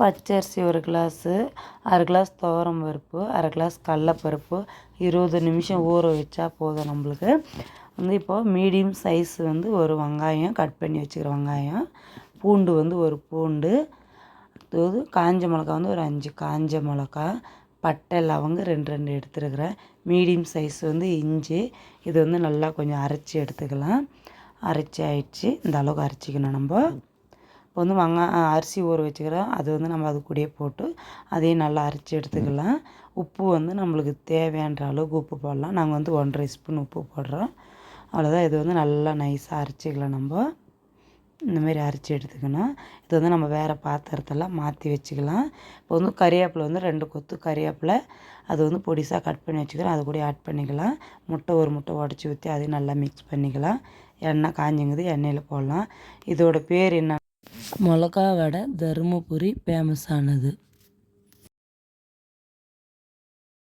பச்சரிசி ஒரு கிளாஸு அரை கிளாஸ் துவரம் பருப்பு அரை கிளாஸ் கடலப்பருப்பு இருபது நிமிஷம் ஊற வச்சா போதும் நம்மளுக்கு. வந்து இப்போது மீடியம் சைஸ் வந்து ஒரு வெங்காயம் கட் பண்ணி வச்சுக்கிற வெங்காயம். பூண்டு வந்து ஒரு பூண்டு. அதாவது காஞ்ச மிளகா வந்து ஒரு அஞ்சு காஞ்ச மிளகா பட்டை லவங்க ரெண்டு ரெண்டு எடுத்துருக்குறேன். மீடியம் சைஸ் வந்து இஞ்சி இது வந்து நல்லா கொஞ்சம் அரைச்சி எடுத்துக்கலாம். அரைச்சி ஆயிடுச்சு இந்த அளவுக்கு அரைச்சிக்கணும் நம்ம. இப்போ வந்து வெங்காயம் அரிசி ஊற வச்சுக்கிறோம். அது வந்து நம்ம அது கூடயே போட்டு அதையும் நல்லா அரைச்சி எடுத்துக்கலாம். உப்பு வந்து நம்மளுக்கு தேவையான அளவுக்கு உப்பு போடலாம். நாங்கள் வந்து ஒன்றரை ஸ்பூன் உப்பு போடுறோம். அவ்வளோதான் இது வந்து நல்லா நைஸாக அரைச்சிக்கலாம் நம்ம. இந்தமாரி அரைச்சி எடுத்துக்கணும். இது வந்து நம்ம வேறு பாத்திரத்தெல்லாம் மாற்றி வச்சுக்கலாம். இப்போ வந்து கறிவேப்பிலை வந்து ரெண்டு கொத்து கறிவேப்பிலை அது வந்து பொடிசாக கட் பண்ணி வச்சுக்கிறோம். அது கூட ஆட் பண்ணிக்கலாம். முட்டை ஒரு முட்டை உடச்சி ஊற்றி அதையும் நல்லா மிக்ஸ் பண்ணிக்கலாம். எண்ணெய் காஞ்சிங்குது எண்ணெயில் போடலாம். இதோட பேர் என்ன மிளகா வடை தருமபுரி ஃபேமஸானது